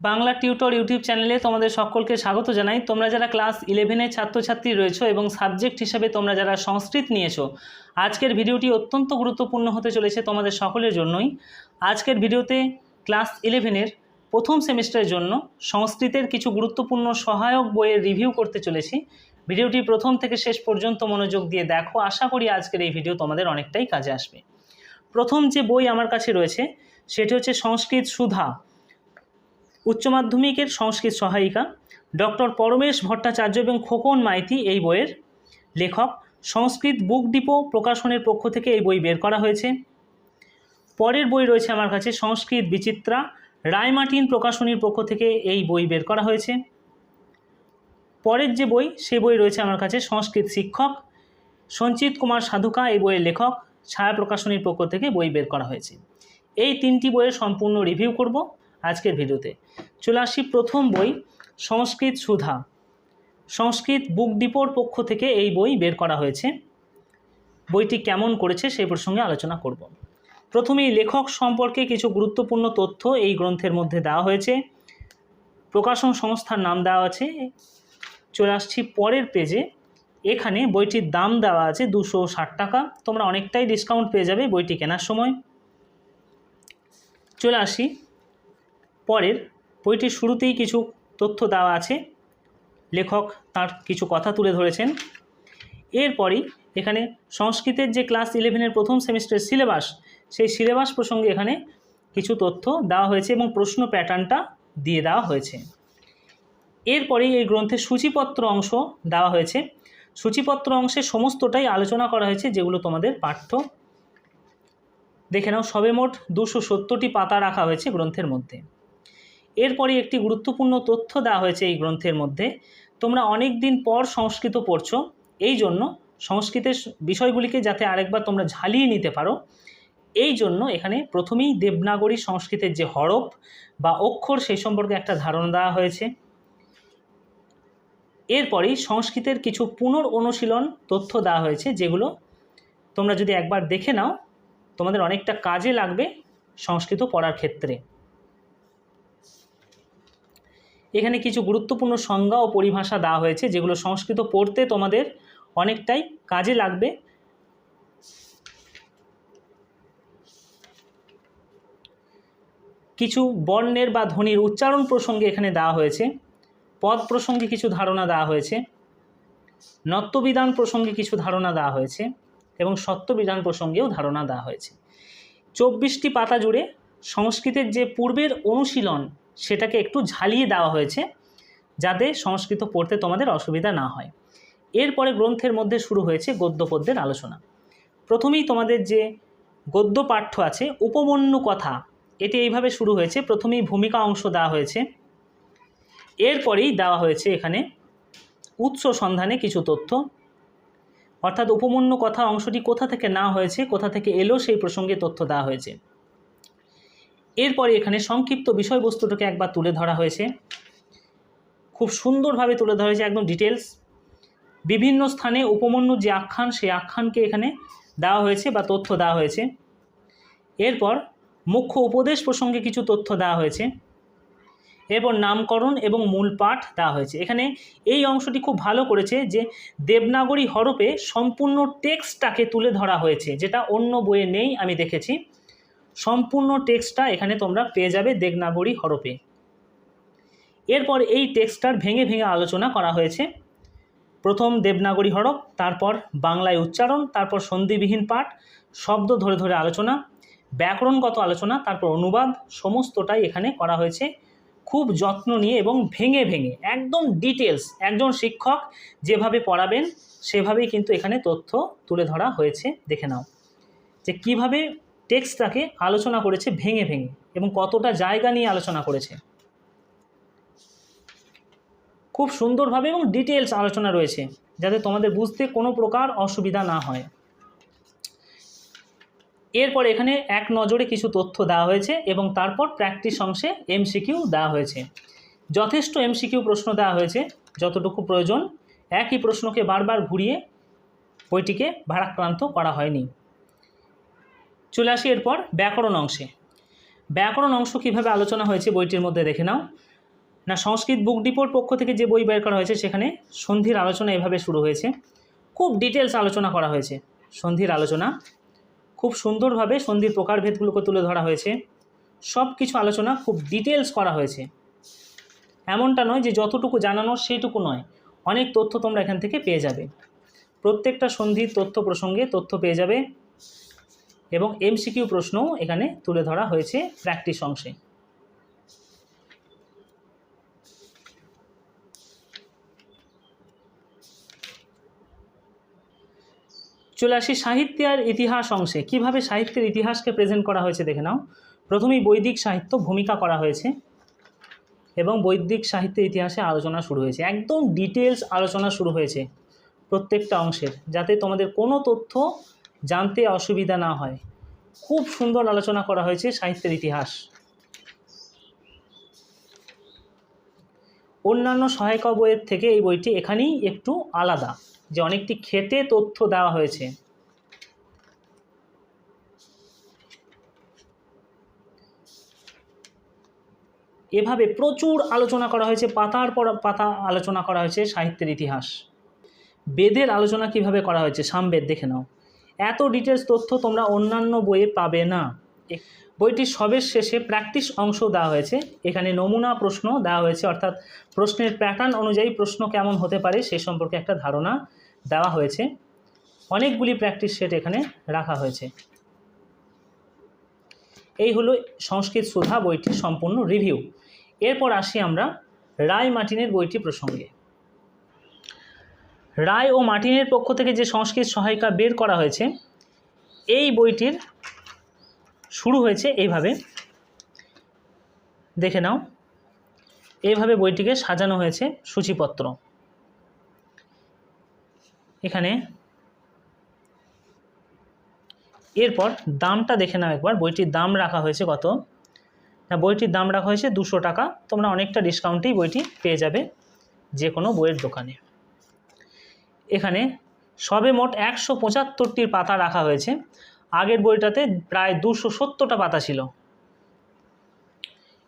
Bangla tutor YouTube চ্যানেলে তোমাদের সকলকে স্বাগত জানাই। তোমরা যারা ক্লাস ইলেভেনের ছাত্রছাত্রী রয়েছো এবং সাবজেক্ট হিসাবে তোমরা যারা সংস্কৃত নিয়েছো, আজকের ভিডিওটি অত্যন্ত গুরুত্বপূর্ণ হতে চলেছে তোমাদের সকলের জন্যই। আজকের ভিডিওতে ক্লাস ইলেভেনের প্রথম সেমিস্টারের জন্য সংস্কৃতের কিছু গুরুত্বপূর্ণ সহায়ক বইয়ের রিভিউ করতে চলেছি। ভিডিওটি প্রথম থেকে শেষ পর্যন্ত মনোযোগ দিয়ে দেখো। আশা করি আজকের এই ভিডিও তোমাদের অনেকটাই কাজে আসবে। প্রথম যে বই আমার কাছে রয়েছে, সেটি হচ্ছে সংস্কৃত সুধা। উচ্চ মাধ্যমিকের সংস্কৃত সহায়িকা, ডক্টর পরমেশ ভট্টাচার্য এবং খোকন মাইতি এই বইয়ের লেখক। সংস্কৃত বুক ডিপো প্রকাশনের পক্ষ থেকে এই বই বের করা হয়েছে। পরের বই রয়েছে আমার কাছে, সংস্কৃত বিচিত্রা রায়মার্টিন প্রকাশনীর পক্ষ থেকে এই বই বের করা হয়েছে। পরের যে বই, সে বই রয়েছে আমার কাছে, সংস্কৃত শিক্ষক সঞ্চিত কুমার সাধুকা এই বইয়ের লেখক, ছায়া প্রকাশনীর পক্ষ থেকে বই বের করা হয়েছে। এই তিনটি বইয়ের সম্পূর্ণ রিভিউ করব। আজকের ভিডিওতে। চলে আসি প্রথম বই, সংস্কৃত সুধা। সংস্কৃত বুক ডিপোর পক্ষ থেকে এই বই বের করা হয়েছে। বইটি কেমন করেছে সেই প্রসঙ্গে আলোচনা করব। প্রথমেই লেখক সম্পর্কে কিছু গুরুত্বপূর্ণ তথ্য এই গ্রন্থের মধ্যে দেওয়া হয়েছে। প্রকাশন সংস্থার নাম দেওয়া আছে। চলে আসছি পরের পেজে। এখানে বইটির দাম দেওয়া আছে দুশো ষাট টাকা। তোমরা অনেকটাই ডিসকাউন্ট পেয়ে যাবে বইটি কেনার সময়। চলে আসি পরের বইটির শুরুতেই কিছু তথ্য দেওয়া আছে। লেখক তার কিছু কথা তুলে ধরেছেন। এরপরই এখানে সংস্কৃতের যে ক্লাস ইলেভেনের প্রথম সেমিস্টারের সিলেবাস, সেই সিলেবাস প্রসঙ্গে এখানে কিছু তথ্য দেওয়া হয়েছে এবং প্রশ্ন প্যাটার্নটা দিয়ে দেওয়া হয়েছে। এরপরেই এই গ্রন্থের সূচিপত্র অংশ দেওয়া হয়েছে। সূচিপত্র অংশে সমস্তটাই আলোচনা করা হয়েছে, যেগুলো তোমাদের পাঠ্য। দেখে নাও, সবে মোট দুশো সত্তরটি পাতা রাখা হয়েছে গ্রন্থের মধ্যে। এরপরে একটি গুরুত্বপূর্ণ তথ্য দেওয়া হয়েছে এই গ্রন্থের মধ্যে। তোমরা অনেক দিন পর সংস্কৃত পড়ছো, এই জন্য সংস্কৃতের বিষয়গুলিকে যাতে আরেকবার তোমরা ঝালিয়ে নিতে পারো, এই জন্য এখানে প্রথমেই দেবনাগরী সংস্কৃতের যে হরফ বা অক্ষর সেই সম্পর্কে একটা ধারণা দেওয়া হয়েছে। এরপরেই সংস্কৃতের কিছু পুনর অনুশীলন তথ্য দেওয়া হয়েছে, যেগুলো তোমরা যদি একবার দেখে নাও, তোমাদের অনেকটা কাজে লাগবে সংস্কৃত পড়ার ক্ষেত্রে। এখানে কিছু গুরুত্বপূর্ণ সংজ্ঞা ও পরিভাষা দেওয়া হয়েছে, যেগুলো সংস্কৃত পড়তে তোমাদের অনেকটাই কাজে লাগবে। কিছু বর্ণের বা ধ্বনির উচ্চারণ প্রসঙ্গে এখানে দেওয়া হয়েছে, পদ প্রসঙ্গে কিছু ধারণা দেওয়া হয়েছে, নত্যবিধান প্রসঙ্গে কিছু ধারণা দেওয়া হয়েছে এবং সত্যবিধান প্রসঙ্গেও ধারণা দেওয়া হয়েছে। চব্বিশটি পাতা জুড়ে সংস্কৃতের যে পূর্বের অনুশীলন সেটাকে একটু ঝালিয়ে দেওয়া হয়েছে যাতে সংস্কৃত পড়তে তোমাদের অসুবিধা না হয়। এরপরে গ্রন্থের মধ্যে শুরু হয়েছে গদ্য পদ্যের আলোচনা। প্রথমেই তোমাদের যে গদ্য পাঠ্য আছে উপমন্য কথা এটি এইভাবে শুরু হয়েছে। প্রথমেই ভূমিকা অংশ দেওয়া হয়েছে। এরপরেই দেওয়া হয়েছে এখানে উৎস সন্ধানে কিছু তথ্য। অর্থাৎ উপমন্য কথা অংশটি কোথা থেকে না হয়েছে, কোথা থেকে এলো, সেই প্রসঙ্গে তথ্য দেওয়া হয়েছে। এরপরে এখানে সংক্ষিপ্ত বিষয়বস্তুটাকে একবার তুলে ধরা হয়েছে। খুব সুন্দরভাবে তুলে ধরা হয়েছে একদম ডিটেলস বিভিন্ন স্থানে উপমন্য যে আখ্যান, সেই আখ্যানকে এখানে দেওয়া হয়েছে বা তথ্য দেওয়া হয়েছে। এরপর মুখ্য উপদেশ প্রসঙ্গে কিছু তথ্য দেওয়া হয়েছে। এরপর নামকরণ এবং মূল পাঠ দেওয়া হয়েছে। এখানে এই অংশটি খুব ভালো করেছে যে দেবনাগরী হরপে সম্পূর্ণ টেক্সটটাকে তুলে ধরা হয়েছে, যেটা অন্য বইয়ে নেই, আমি দেখেছি। সম্পূর্ণ টেক্সটটা এখানে তোমরা পেয়ে যাবে দেবনাগরী হরপে এরপর এই টেক্সটটার ভেঙে ভেঙে আলোচনা করা হয়েছে। প্রথম দেবনাগরী হরপ তারপর বাংলায় উচ্চারণ, তারপর সন্ধিবিহীন পাঠ, শব্দ ধরে ধরে আলোচনা, ব্যাকরণগত আলোচনা, তারপর অনুবাদ, সমস্তটাই এখানে করা হয়েছে। খুব যত্ন নিয়ে এবং ভেঙে ভেঙে, একদম ডিটেলস একজন শিক্ষক যেভাবে পড়াবেন, সেভাবেই কিন্তু এখানে তথ্য তুলে ধরা হয়েছে। দেখে নাও যে কীভাবে টেক্সটটাকে আলোচনা করেছে ভেঙে ভেঙে এবং কতটা জায়গা নিয়ে আলোচনা করেছে। খুব সুন্দরভাবে এবং ডিটেলস আলোচনা রয়েছে, যাতে তোমাদের বুঝতে কোনো প্রকার অসুবিধা না হয়। এরপর এখানে এক নজরে কিছু তথ্য দেওয়া হয়েছে এবং তারপর প্র্যাকটিস অংশে এমসিকিউ দেওয়া হয়েছে। যথেষ্ট এমসিকিউ প্রশ্ন দেওয়া হয়েছে, যতটুকু প্রয়োজন। একই প্রশ্নকে বারবার ঘুরিয়ে বইটিকে ভারাক্রান্ত করা হয়নি। চলে আসি এরপর ব্যাকরণ অংশে। ব্যাকরণ অংশ কীভাবে আলোচনা হয়েছে বইটির মধ্যে দেখে নাও। না, সংস্কৃত বুক ডিপোর পক্ষ থেকে যে বই বের করা হয়েছে সেখানে সন্ধির আলোচনা এভাবে শুরু হয়েছে। খুব ডিটেলস আলোচনা করা হয়েছে সন্ধির আলোচনা। খুব সুন্দরভাবে সন্ধির প্রকারভেদগুলোকে তুলে ধরা হয়েছে। সব কিছু আলোচনা খুব ডিটেলস করা হয়েছে। এমনটা নয় যে যতটুকু জানানো সেইটুকু নয়। অনেক তথ্য তোমরা এখান থেকে পেয়ে যাবে। প্রত্যেকটা সন্ধির তথ্য প্রসঙ্গে তথ্য পেয়ে যাবে। এবং এমসিকিউ প্রশ্নও এখানে তুলে ধরা হয়েছে প্র্যাকটিস অংশে। চলে আসি সাহিত্য আর ইতিহাস অংশে। কীভাবে সাহিত্যের ইতিহাসকে প্রেজেন্ট করা হয়েছে দেখে নাও। প্রথমেই বৈদিক সাহিত্য ভূমিকা করা হয়েছে এবং বৈদিক সাহিত্যের ইতিহাসে আলোচনা শুরু হয়েছে। একদম ডিটেলস আলোচনা শুরু হয়েছে প্রত্যেকটা অংশের, যাতে তোমাদের কোনো তথ্য জানতে অসুবিধা না হয়। খুব সুন্দর আলোচনা করা হয়েছে সাহিত্যের ইতিহাস। অন্যান্য সহায়িকা বইয়ের থেকে এই বইটি এখানেই একটু আলাদা, যে অনেকটি খেটে তথ্য দেওয়া হয়েছে। এভাবে প্রচুর আলোচনা করা হয়েছে, পাতার পর পাতা আলোচনা করা হয়েছে সাহিত্যের ইতিহাস। বেদের আলোচনা কীভাবে করা হয়েছে, সামবেদ দেখে নাও। এত ডিটেলস তথ্য তোমরা অন্যান্য বইয়ে পাবে না। বইটির সবের শেষে প্র্যাকটিস অংশ দেওয়া হয়েছে। এখানে নমুনা প্রশ্ন দেওয়া হয়েছে অর্থাৎ প্রশ্নের প্যাটার্ন অনুযায়ী প্রশ্ন কেমন হতে পারে সে সম্পর্কে একটা ধারণা দেওয়া হয়েছে। অনেকগুলি প্র্যাকটিস সেট এখানে রাখা হয়েছে। এই হলো সংস্কৃত সুধা বইটির সম্পূর্ণ রিভিউ এরপর আসি আমরা রায় মার্টিনের বইটি প্রসঙ্গে। রায় ও মার্টিনের পক্ষ থেকে যে সংস্কৃত সহায়িকা বের করা হয়েছে, এই বইটির শুরু হয়েছে এইভাবে। দেখে নাও, এইভাবে বইটিকে সাজানো হয়েছে সূচিপত্র। এখানে এরপর দামটা দেখে নাও একবার, বইটির দাম রাখা হয়েছে কত? না, বইটির দাম রাখা হয়েছে দুশো টাকা, তোমরা অনেকটা ডিসকাউন্টেই বইটি পেয়ে যাবে যে কোনো বইয়ের দোকানে। এখানে সবে মোট একশো পঁচাত্তরটির পাতা রাখা হয়েছে। আগের বইটাতে প্রায় দুশো সত্তরটা পাতা ছিল।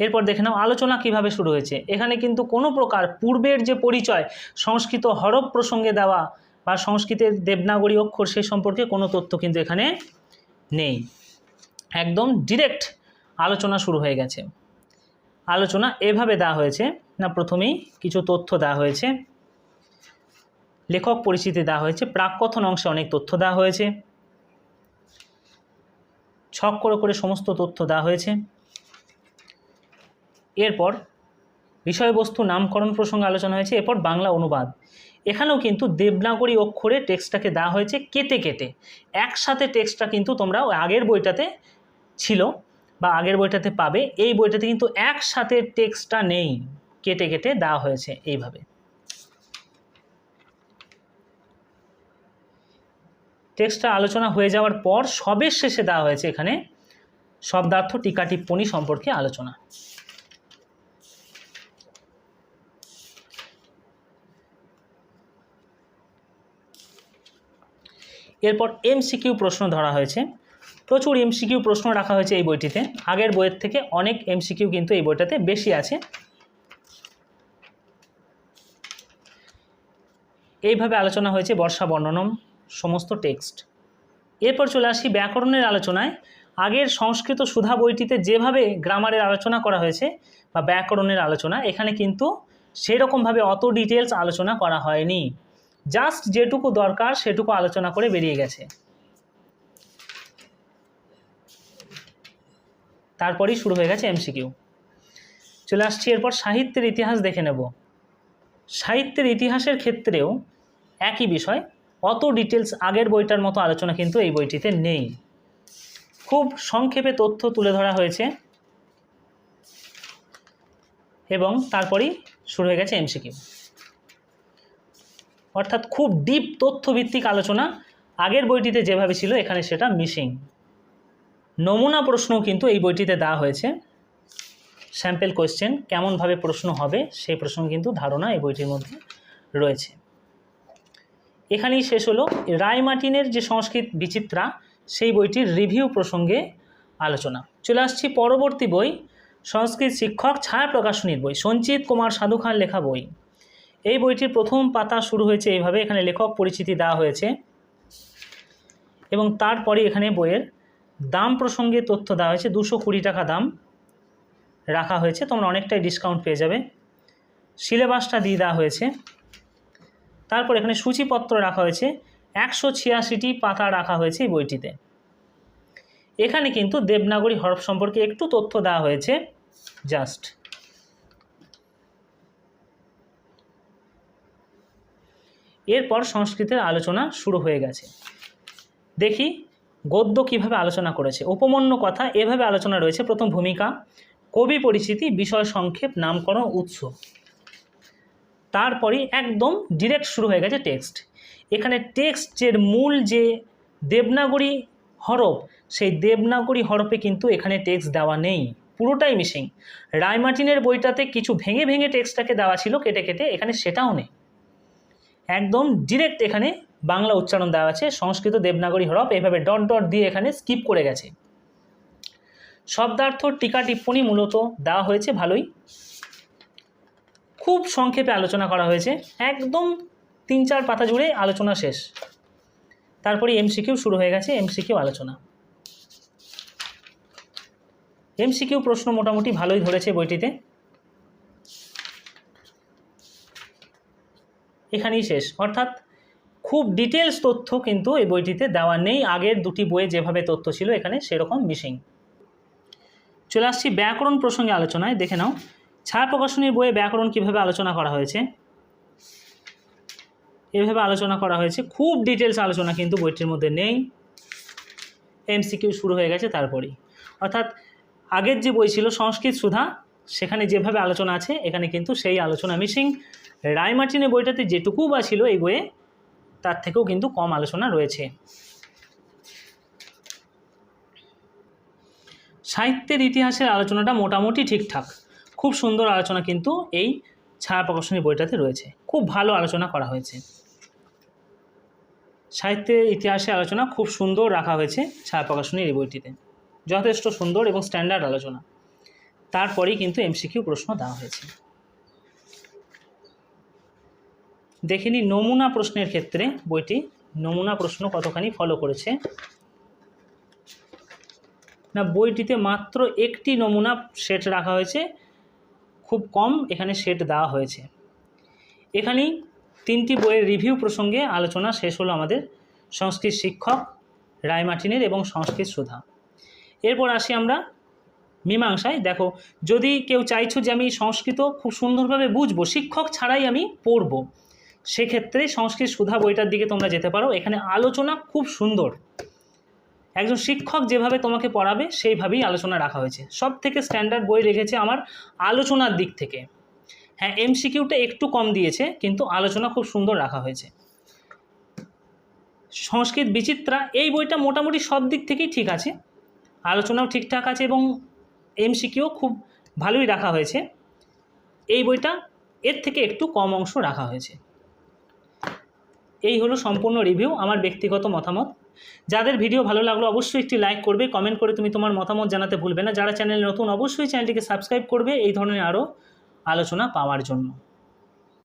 এরপর দেখে নাও, আলোচনা কীভাবে শুরু হয়েছে? এখানে কিন্তু কোনো প্রকার পূর্বের যে পরিচয়, সংস্কৃত হরফ প্রসঙ্গে দেওয়া বা সংস্কৃতের দেবনাগরী অক্ষর সে সম্পর্কে কোনো তথ্য কিন্তু এখানে নেই। একদম ডিরেক্ট আলোচনা শুরু হয়ে গেছে। আলোচনা এভাবে দেওয়া হয়েছে, না প্রথমেই কিছু তথ্য দেওয়া হয়েছে। লেখক পরিচিতি দেওয়া হয়েছে প্রাককথন অংশে অনেক তথ্য দেওয়া হয়েছে। ছক করে করে সমস্ত তথ্য দেওয়া হয়েছে। এরপর বিষয়বস্তু নামকরণ প্রসঙ্গে আলোচনা হয়েছে, এরপর বাংলা অনুবাদ। এখানেও কিন্তু দেবনাগরী অক্ষরে টেক্সটটাকে দেওয়া হয়েছে কেটে কেটে। একসাথে টেক্সটটা কিন্তু তোমরা আগের বইটাতে ছিল বা আগের বইটাতে পাবে। এই বইটাতে কিন্তু একসাথে টেক্সটটা নেই, কেটে কেটে দেওয়া হয়েছে এইভাবে। টেক্সটটা আলোচনা হয়ে যাওয়ার পর সবের শেষে দেওয়া হয়েছে এখানে শব্দার্থ টিকা টিপ্পণী সম্পর্কে আলোচনা। এরপর এমসিকিউ প্রশ্ন ধরা হয়েছে। প্রচুর এমসিকিউ প্রশ্ন রাখা হয়েছে এই বইটিতে। আগের বইয়ের থেকে অনেক এমসিকিউ কিন্তু এই বইটাতে বেশি আছে। এইভাবে আলোচনা হয়েছে বর্ষা বর্ণনম। সমস্ত টেক্সট। এরপর চলে আসি ব্যাকরণের আলোচনায়। আগের সংস্কৃত সুধা বইটিতে যেভাবে গ্রামারের আলোচনা করা হয়েছে বা ব্যাকরণের আলোচনা, এখানে কিন্তু সেরকমভাবে অত ডিটেলস আলোচনা করা হয়নি। জাস্ট যেটুকু দরকার সেটুকু আলোচনা করে বেরিয়ে গেছে। তারপরেই শুরু হয়ে গেছে এমসিকিউ চলে আসছি এরপর সাহিত্যের ইতিহাস দেখে নেব। সাহিত্যের ইতিহাসের ক্ষেত্রেও একই বিষয় অত ডিটেলস আগের বইটার মতো আলোচনা কিন্তু এই বইটিতে নেই। খুব সংক্ষেপে তথ্য তুলে ধরা হয়েছে এবং তারপরেই শুরু হয়ে গেছে এমসিকিউ অর্থাৎ খুব ডিপ তথ্যভিত্তিক আলোচনা আগের বইটিতে যেভাবে ছিল, এখানে সেটা মিসিং নমুনা প্রশ্নও কিন্তু এই বইটিতে দেওয়া হয়েছে। স্যাম্পেল কোয়েশ্চেন কেমনভাবে প্রশ্ন হবে, সেই প্রশ্ন কিন্তু ধারণা এই বইটির মধ্যে রয়েছে। এখানেই শেষ হলো। রায় মার্টিনের যে সংস্কৃত বিচিত্রা, সেই বইটির রিভিউ প্রসঙ্গে আলোচনা। চলে আসছি পরবর্তী বই, সংস্কৃত শিক্ষক ছায়া প্রকাশনীর বই, সঞ্চিত কুমার সাধু খান লেখা বই। এই বইটির প্রথম পাতা শুরু হয়েছে এইভাবে, এখানে লেখক পরিচিতি দেওয়া হয়েছে। এবং তারপরে এখানে বইয়ের দাম প্রসঙ্গে তথ্য দেওয়া হয়েছে, দুশো কুড়ি টাকা দাম রাখা হয়েছে। তোমরা অনেকটাই ডিসকাউন্ট পেয়ে যাবে। সিলেবাসটা দিয়ে দেওয়া হয়েছে। তারপর এখানে সূচিপত্র রাখা হয়েছে। একশো ছিয়াশিটি পাতা রাখা হয়েছে এই বইটিতে। এখানে কিন্তু দেবনাগরী হরফ সম্পর্কে একটু তথ্য দেওয়া হয়েছে। জাস্ট। এরপর সংস্কৃতের আলোচনা শুরু হয়ে গেছে। দেখি গদ্য কীভাবে আলোচনা করেছে। উপমন্য কথা এভাবে আলোচনা রয়েছে। প্রথম ভূমিকা, কবি পরিচিতি, বিষয় সংক্ষেপ, নামকরণ, উৎস। তারপরে একদম ডিরেক্ট শুরু হয়ে গেছে টেক্সট এখানে টেক্সটের মূল যে দেবনাগরী হরফ, সেই দেবনাগরী হরফে কিন্তু এখানে টেক্সট দেওয়া নেই, পুরোটাই মিসিং রায়মার্টিনের বইটাতে কিছু ভেঙে ভেঙে টেক্সটটাকে দেওয়া ছিল, কেটে কেটে এখানে সেটাও নেই। একদম ডিরেক্ট এখানে বাংলা উচ্চারণ দেওয়া আছে, সংস্কৃত দেবনাগরী হরফ, এভাবে ডট ডট দিয়ে এখানে স্কিপ করে গেছে। শব্দার্থ টিকা টিপ্পণী মূলত দেওয়া হয়েছে ভালোই। খুব সংক্ষেপে আলোচনা করা হয়েছে। একদম তিন চার পাতা জুড়ে আলোচনা শেষ। তারপরে এমসিকিউ শুরু হয়ে গেছে এমসিকিউ আলোচনা। এমসিকিউ প্রশ্ন মোটামুটি ভালোই ধরেছে বইটিতে। এখানেই শেষ। অর্থাৎ খুব ডিটেলস তথ্য কিন্তু এই বইটিতে দেওয়া নেই। আগের দুটি বইয়ে যেভাবে তথ্য ছিল, এখানে সেরকম মিসিং চলে আসছি ব্যাকরণ প্রসঙ্গে আলোচনায়। দেখে নাও। ছায়া প্রকাশনীর বইয়ে ব্যাকরণ কীভাবে আলোচনা করা হয়েছে? এভাবে আলোচনা করা হয়েছে। খুব ডিটেলস আলোচনা কিন্তু বইটির মধ্যে নেই। এমসিকিউ শুরু হয়ে গেছে, তারপরেই। অর্থাৎ আগের যে বই ছিল, সংস্কৃত সুধা, সেখানে যেভাবে আলোচনা আছে, এখানে কিন্তু সেই আলোচনা মিসিং। রায়মার্টিনের বইটাতে যেটুকু বা ছিল এই বইয়ে, তার থেকেও কিন্তু কম আলোচনা রয়েছে। সাহিত্যের ইতিহাসের আলোচনাটা মোটামুটি ঠিকঠাক। খুব সুন্দর আলোচনা কিন্তু এই ছায়া প্রকাশনী বইটাতে রয়েছে। খুব ভালো আলোচনা করা হয়েছে। সাহিত্যের ইতিহাসে আলোচনা খুব সুন্দর রাখা হয়েছে ছায়া প্রকাশনীর এই বইটিতে। যথেষ্ট সুন্দর এবং স্ট্যান্ডার্ড আলোচনা। তারপরেই কিন্তু এমসিকিউ প্রশ্ন দেওয়া হয়েছে। দেখিনি নমুনা প্রশ্নের ক্ষেত্রে বইটি নমুনা প্রশ্ন কতখানি ফলো করেছে। না, বইটিতে মাত্র একটি নমুনা সেট রাখা হয়েছে। খুব কম এখানে সেট দেওয়া হয়েছে। এখানেই তিনটি বইয়ের রিভিউ প্রসঙ্গে আলোচনা শেষ হলো আমাদের সংস্কৃত শিক্ষক রায়মার্টিনের এবং সংস্কৃত সুধা এরপর আসি আমরা মীমাংসায়। দেখো, যদি কেউ চাইছো যে আমি সংস্কৃত খুব সুন্দরভাবে বুঝব, শিক্ষক ছাড়াই আমি পড়ব, সেক্ষেত্রে সংস্কৃত সুধা বইটার দিকে তোমরা যেতে পারো। এখানে আলোচনা খুব সুন্দর। একজন শিক্ষক যেভাবে তোমাকে পড়াবে, সেইভাবেই আলোচনা রাখা হয়েছে। সব থেকে স্ট্যান্ডার্ড বই রেখেছে আমার আলোচনার দিক থেকে। হ্যাঁ এমসিকিউটা একটু কম দিয়েছে, কিন্তু আলোচনা খুব সুন্দর রাখা হয়েছে। সংস্কৃত বিচিত্রা, এই বইটা মোটামুটি সব দিক থেকেই ঠিক আছে। আলোচনাও ঠিকঠাক আছে এবং এমসিকিউ খুব ভালোই রাখা হয়েছে। এই বইটা এর থেকে একটু কম অংশ রাখা হয়েছে। এই হলো সম্পূর্ণ রিভিউ আমার ব্যক্তিগত মতামত। যাদের ভিডিও ভালো লাগল অবশ্যই একটি লাইক করবে কমেন্ট করে তুমি তোমার মতামত জানাতে ভুলবে না। যারা চ্যানেলে নতুন, অবশ্যই চ্যানেলটিকে সাবস্ক্রাইব করবে। এই ধরনের আরও আলোচনা পাওয়ার জন্য।